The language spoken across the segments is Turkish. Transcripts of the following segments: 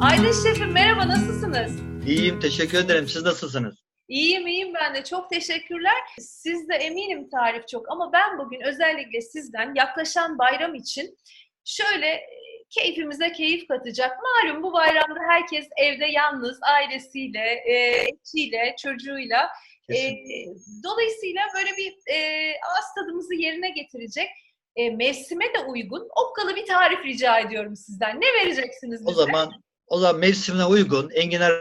Aydın Şefim merhaba nasılsınız? İyiyim, teşekkür ederim. Siz nasılsınız? İyiyim iyiyim ben de çok teşekkürler. Siz de eminim tarif çok ama ben bugün özellikle sizden yaklaşan bayram için şöyle e, keyfimize keyif katacak. Malum bu bayramda herkes evde yalnız ailesiyle, e, eşiyle, çocuğuyla. E, dolayısıyla böyle bir e, ağız tadımızı yerine getirecek e, mevsime de uygun okkalı bir tarif rica ediyorum sizden. Ne vereceksiniz bize? O zaman o zaman mevsimine uygun enginar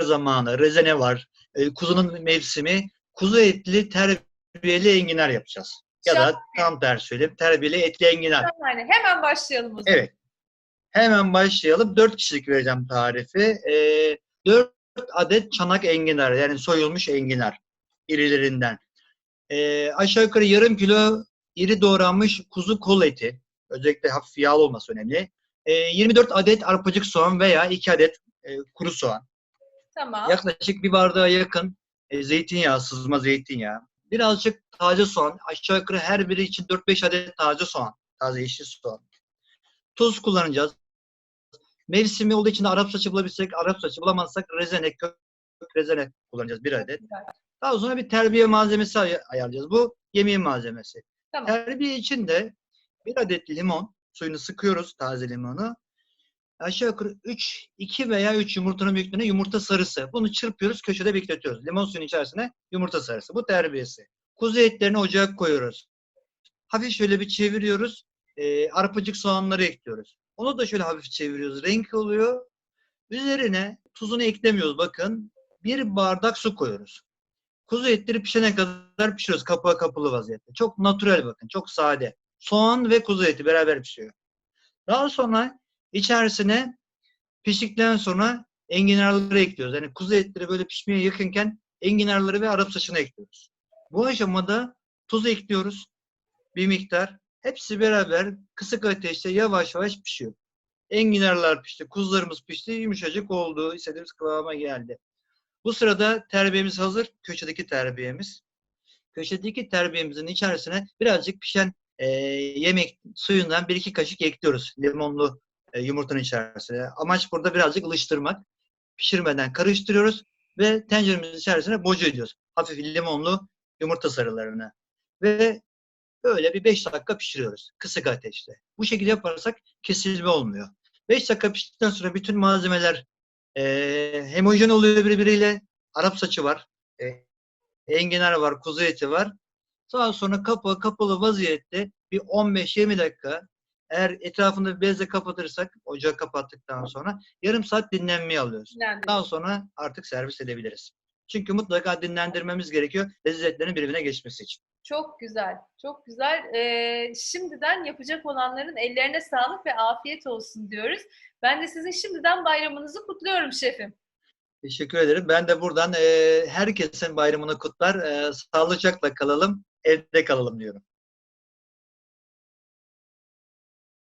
zamanı, rezene var. e, kuzunun mevsimi kuzu etli terbiyeli enginar yapacağız. Ya da Şahane. tam tersi söyleyeyim terbiyeli etli enginar. Yani hemen başlayalım o zaman. Evet. Hemen başlayalım. 4 kişilik vereceğim tarifi. 4 adet çanak enginar yani soyulmuş enginar irilerinden. Ee, aşağı yukarı yarım kilo iri doğranmış kuzu kol eti. Özellikle hafif yağlı olması önemli. Ee, 24 adet arpacık soğan veya 2 adet e, kuru soğan. Tamam. Yaklaşık bir bardağa yakın e, zeytinyağı, sızma zeytinyağı. Birazcık taze soğan. Aşağı yukarı her biri için 4-5 adet taze soğan. Taze yeşil soğan. Tuz kullanacağız. Mevsimi olduğu için Arap saçı bulabilsek, Arap saçı bulamazsak rezene, kök rezene kullanacağız bir adet. Daha sonra bir terbiye malzemesi ay- ayarlayacağız. Bu yemeğin malzemesi. Tamam. Terbiye için de bir adet limon, suyunu sıkıyoruz taze limonu. Aşağı yukarı 3, 2 veya 3 yumurtanın büyüklüğünde yumurta sarısı. Bunu çırpıyoruz, köşede bekletiyoruz. Limon suyun içerisine yumurta sarısı. Bu terbiyesi. Kuzu etlerini ocağa koyuyoruz. Hafif şöyle bir çeviriyoruz. Ee, arpacık soğanları ekliyoruz. Onu da şöyle hafif çeviriyoruz. Renk oluyor. Üzerine tuzunu eklemiyoruz bakın. Bir bardak su koyuyoruz. Kuzu etleri pişene kadar pişiriyoruz kapağı kapalı vaziyette. Çok natürel bakın, çok sade. Soğan ve kuzu eti beraber pişiyor. Daha sonra içerisine piştikten sonra enginarları ekliyoruz. Yani kuzu etleri böyle pişmeye yakınken enginarları ve Arap saçını ekliyoruz. Bu aşamada tuz ekliyoruz. Bir miktar. Hepsi beraber kısık ateşte yavaş yavaş pişiyor. Enginarlar pişti, kuzularımız pişti, yumuşacık oldu, istediğimiz kıvama geldi. Bu sırada terbiyemiz hazır. Köşedeki terbiyemiz. Köşedeki terbiyemizin içerisine birazcık pişen e, yemek suyundan bir iki kaşık ekliyoruz. Limonlu e, yumurtanın içerisine. Amaç burada birazcık ılıştırmak. Pişirmeden karıştırıyoruz ve tenceremizin içerisine boca ediyoruz. Hafif limonlu yumurta sarılarını. Ve böyle bir 5 dakika pişiriyoruz. Kısık ateşte. Bu şekilde yaparsak kesilme olmuyor. 5 dakika piştikten sonra bütün malzemeler e, homojen oluyor birbiriyle. Arap saçı var. E, enginar var, kuzu eti var. Daha sonra kapağı kapalı vaziyette bir 15-20 dakika eğer etrafında bir bezle kapatırsak ocağı kapattıktan sonra yarım saat dinlenmeye alıyoruz. Dinlendim. Daha sonra artık servis edebiliriz. Çünkü mutlaka dinlendirmemiz gerekiyor lezzetlerin birbirine geçmesi için. Çok güzel, çok güzel. Ee, şimdiden yapacak olanların ellerine sağlık ve afiyet olsun diyoruz. Ben de sizin şimdiden bayramınızı kutluyorum şefim. Teşekkür ederim. Ben de buradan e, herkesin bayramını kutlar. E, sağlıcakla kalalım, evde kalalım diyorum.